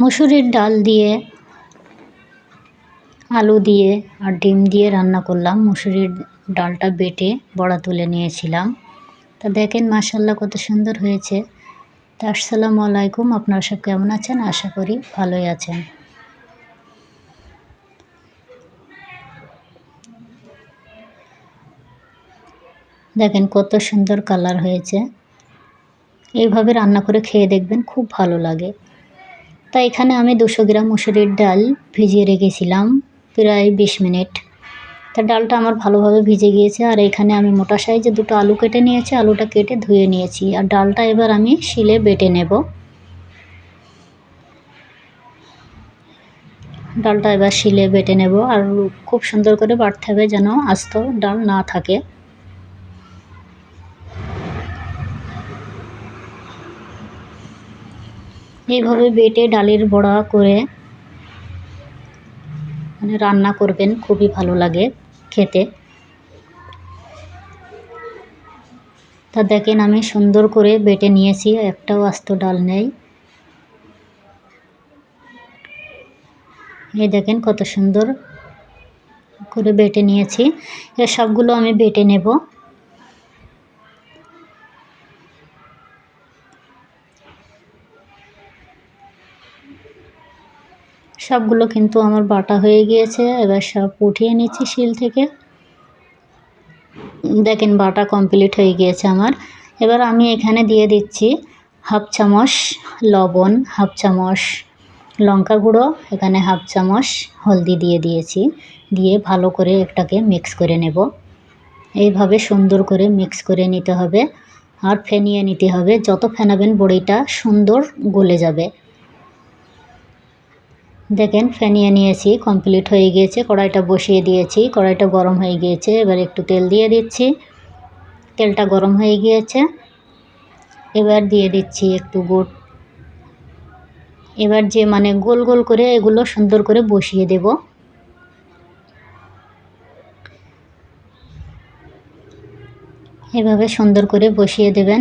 মুসুরির ডাল দিয়ে, আলু দিয়ে আর ডিম দিয়ে রান্না করলাম। মুসুরির ডালটা বেটে বড়া তুলে নিয়েছিলাম। তা দেখেন মাসাল্লাহ কত সুন্দর হয়েছে। তা আসসালামু আলাইকুম, আপনারা সব কেমন আছেন? আশা করি ভালোই আছেন। দেখেন কত সুন্দর কালার হয়েছে। এইভাবে রান্না করে খেয়ে দেখবেন খুব ভালো লাগে। তাই এখানে আমি দুশো গ্রাম মুসুরির ডাল ভিজিয়ে রেখেছিলাম, প্রায় বিশ মিনিট। তা ডালটা আমার ভালোভাবে ভিজে গিয়েছে, আর এখানে আমি মোটা সাইজে দুটো আলু কেটে নিয়েছি, আলুটা কেটে ধুয়ে নিয়েছি। আর ডালটা এবার আমি শিলে বেটে নেব। ডালটা এবার শিলে বেটে নেব, আর খুব সুন্দর করে বাটতে হবে যেন আস্ত ডাল না থাকে। এইভাবে বেটে ডালের বড়া করে মানে রান্না করবেন, খুবই ভালো লাগে খেতে। তা দেখেন আমি সুন্দর করে বেটে নিয়েছি, একটাও আস্ত ডাল নেই। এই দেখেন কত সুন্দর করে বেটে নিয়েছি। এর সবগুলো আমি বেটে নেব। সবগুলো কিন্তু আমার বাটা হয়ে গিয়েছে। এবার সব উঠিয়ে নিচ্ছি শিল থেকে। দেখেন বাটা কমপ্লিট হয়ে গিয়েছে আমার। এবার আমি এখানে দিয়ে দিচ্ছি হাফ চামচ লবণ, হাফ চামচ লঙ্কা গুঁড়ো, এখানে হাফ চামচ হলদি দিয়ে দিয়েছি। দিয়ে ভালো করে একটাকে মিক্স করে নেব। এইভাবে সুন্দর করে মিক্স করে নিতে হবে। আর ফেনিয়ে নিতে হবে। যত ফেনাবেন বড়িটা সুন্দর গলে যাবে। দেখেন ফেনিয়ে নিয়েছি কমপ্লিট হয়ে গিয়েছে, কড়াইটা বসিয়ে দিয়েছি, কড়াইটা গরম হয়ে গিয়েছে, এবার একটু তেল দিয়ে দিচ্ছি, তেলটা গরম হয়ে গিয়েছে, এবার দিয়ে দিচ্ছি একটু গুড়, এবার যে মানে গোল গোল করে এগুলো সুন্দর করে বসিয়ে দেব। এভাবে সুন্দর করে বসিয়ে দেবেন।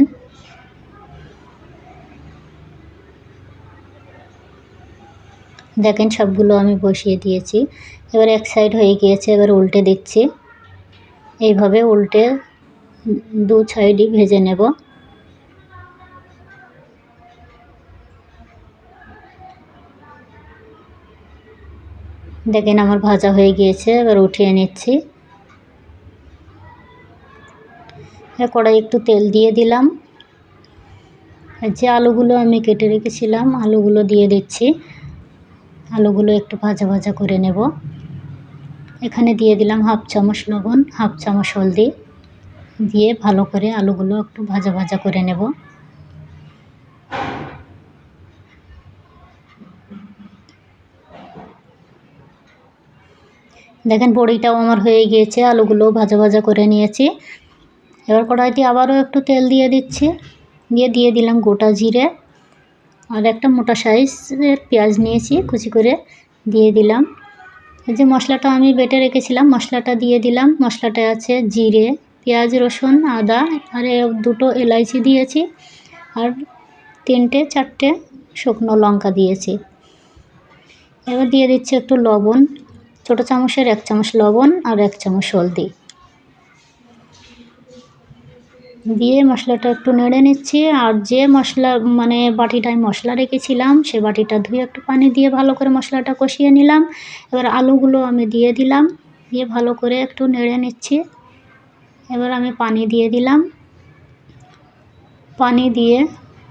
দেখেন সবগুলো আমি বসিয়ে দিয়েছি। এবার এক সাইড হয়ে গিয়েছে, এবার উল্টে দিচ্ছি। এইভাবে উল্টে দু সাইডই ভেজে নেব। দেখেন আমার ভাজা হয়ে গিয়েছে, এবার উঠিয়ে নিচ্ছি। কড়াই একটু তেল দিয়ে দিলাম। যে আলুগুলো আমি কেটে রেখেছিলাম, আলুগুলো দিয়ে দিচ্ছি। আলুগুলো একটু ভাজা ভাজা করে নেব। এখানে দিয়ে দিলাম হাফ চামচ লবণ, হাফ চামচ হলদি। দিয়ে ভালো করে আলুগুলো একটু ভাজা ভাজা করে নেব। দেখেন বড়িটাও আমার হয়ে গিয়েছে, আলুগুলো ভাজা ভাজা করে নিয়েছি। এবার কড়াইতে আবারও একটু তেল দিয়ে দিচ্ছি। দিয়ে দিয়ে দিলাম গোটা জিরে। আর একটা মোটা সাইজের পেঁয়াজ নিয়েছি, কুচি করে দিয়ে দিলাম। এই যে মশলাটা আমি বেটে রেখেছিলাম, মশলাটা দিয়ে দিলাম। মশলাটা আছে জিরে, পেঁয়াজ, রসুন, আদা, আর দুটো এলাইচি দিয়েছি। আর তিনটে, চারটে শুকনো লঙ্কা দিয়েছি। এবার দিয়ে দিচ্ছি একটু লবণ, ছোটো চামচের এক চামচ লবণ আর এক চামচ হলদি। দিয়ে মশলাটা একটু নেড়ে নিচ্ছি। আর যে মশলা মানে বাটিটায় মশলা রেখেছিলাম, সে বাটিটা ধুয়ে একটু পানি দিয়ে ভালো করে মশলাটা কষিয়ে নিলাম। এবার আলুগুলো আমি দিয়ে দিলাম, দিয়ে ভালো করে একটু নেড়ে নিচ্ছি। এবার আমি পানি দিয়ে দিলাম। পানি দিয়ে,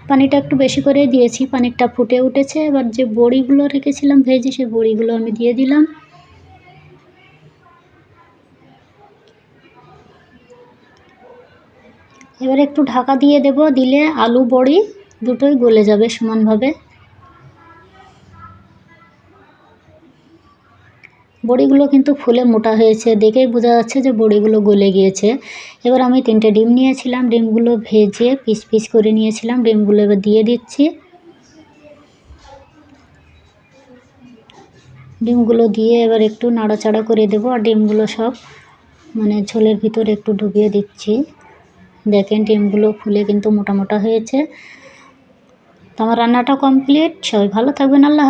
পানিটা একটু বেশি করে দিয়েছি, পানিটা ফুটে উঠেছে। এবার যে বড়িগুলো রেখেছিলাম, ভেজে সে বড়িগুলো আমি দিয়ে দিলাম। এবার একটু ঢাকা দিয়ে দেব, দিলে আলু, বড়ি দুটোই গলে যাবে সমানভাবে। বড়িগুলো কিন্তু ফুলে মোটা হয়েছে, দেখেই বোঝা যাচ্ছে যে বড়িগুলো গলে গিয়েছে। এবার আমি তিনটে ডিম নিয়েছিলাম, ডিমগুলো ভেজে পিস পিস করে নিয়েছিলাম, ডিমগুলো এবার দিয়ে দিচ্ছি। ডিমগুলো দিয়ে এবার একটু নাড়াচাড়া করে দেবো, আর ডিমগুলো সব মানে ঝোলের ভিতর একটু ডুবিয়ে দিচ্ছি। দেখেন ডিমগুলো ফুলে কিন্তু মোটা মোটা হয়েছে। তোমার রান্নাটা কমপ্লিট সবাই ভালো থাকবেন। আল্লাহ